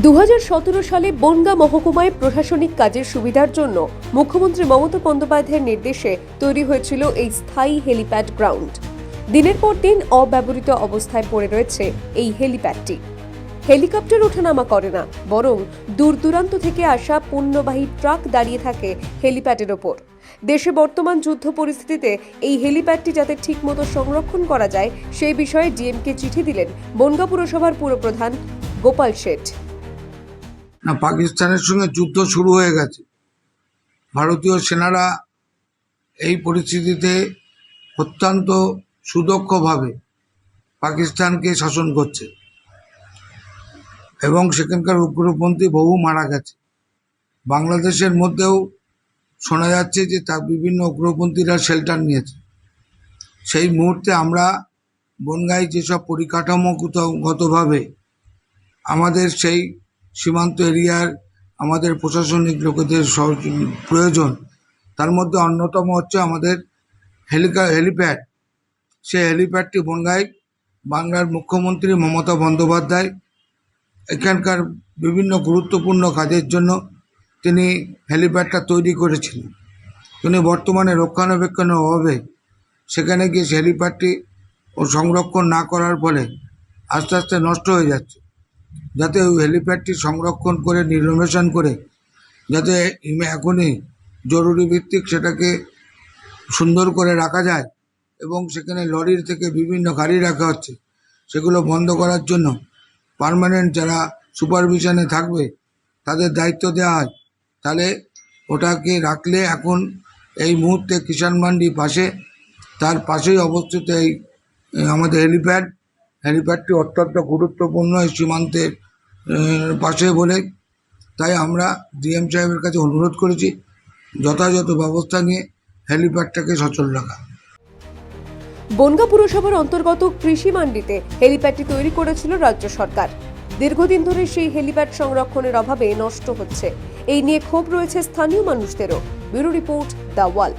দু হাজার সতেরো সালে বনগা মহকুমায় প্রশাসনিক কাজের সুবিধার জন্য মুখ্যমন্ত্রী মমতা বন্দ্যোপাধ্যায়ের নির্দেশে তৈরি হয়েছিল এই স্থায়ী হেলিপ্যাড গ্রাউন্ড। দিনের পর দিন অব্যবহৃত অবস্থায় পড়ে রয়েছে এই হেলিপ্যাডটি। হেলিকপ্টার ওঠানামা করে না, বরং দূর দূরান্ত থেকে আসা পণ্যবাহী ট্রাক দাঁড়িয়ে থাকে হেলিপ্যাডের ওপর। দেশে বর্তমান যুদ্ধ পরিস্থিতিতে এই হেলিপ্যাডটি যাতে ঠিকমতো সংরক্ষণ করা যায় সেই বিষয়ে ডিএমকে চিঠি দিলেন বনগা পুরসভার পুরপ্রধান গোপাল শেঠ। না, পাকিস্তানের সঙ্গে যুদ্ধ শুরু হয়ে গেছে। ভারতীয় সেনারা এই পরিস্থিতিতে অত্যন্ত সুদক্ষভাবে পাকিস্তানকে শাসন করছে এবং সেখানকার উগ্রপন্থী বহু মারা গেছে। বাংলাদেশের মধ্যেও শোনা যাচ্ছে যে তার বিভিন্ন উগ্রপন্থীরা শেল্টার নিয়েছে। সেই মুহূর্তে আমরা বনগাই যেসব পরিকাঠামোগতভাবে আমাদের সেই সীমান্ত এরিয়ার আমাদের প্রশাসনিক লোকেদের প্রয়োজন। তার মধ্যে অন্যতম হচ্ছে আমাদের হেলিকা হেলিপ্যাড। সে হেলিপ্যাডটি বনগায় বাংলার মুখ্যমন্ত্রী মমতা বন্দ্যোপাধ্যায়, এখানকার বিভিন্ন গুরুত্বপূর্ণ কাজের জন্য তিনি হেলিপ্যাডটা তৈরি করেছিলেন। তিনি বর্তমানে রক্ষণাবেক্ষণের অভাবে সেখানে গিয়ে সেই হেলিপ্যাডটি ও সংরক্ষণ না করার ফলে আস্তে আস্তে নষ্ট হয়ে যাচ্ছে। যাতে ওই হেলিপ্যাডটি সংরক্ষণ করে নির্নোভেশন করে, যাতে এখনই জরুরি ভিত্তিক সেটাকে সুন্দর করে রাখা যায় এবং সেখানে লরির থেকে বিভিন্ন গাড়ি রাখা হচ্ছে, সেগুলো বন্ধ করার জন্য পার্মানেন্ট যারা সুপারভিশনে থাকবে, তাদের দায়িত্ব দেওয়া হয়। তাহলে ওটাকে রাখলে এখন এই মুহূর্তে কিষাণ মান্ডি পাশে, তার পাশেই অবস্থিত এই, আমাদের হেলিপ্যাড। হেলিপ্যাডটি অত্যন্ত গুরুত্বপূর্ণ এই সীমান্তের পাশে বলে তাই আমরা ডিএম সাহেবের কাছে অনুরোধ করেছি যথাযথ ব্যবস্থা নিয়ে হেলিপ্যাডটাকে সচল রাখা। বনগা পুরসভার অন্তর্গত কৃষি মান্ডিতে হেলিপ্যাডটি তৈরি করেছিল রাজ্য সরকার। দীর্ঘদিন ধরে সেই হেলিপ্যাড সংরক্ষণের অভাবে নষ্ট হচ্ছে। এই নিয়ে ক্ষোভ রয়েছে স্থানীয় মানুষদেরও। Bureau report the wall.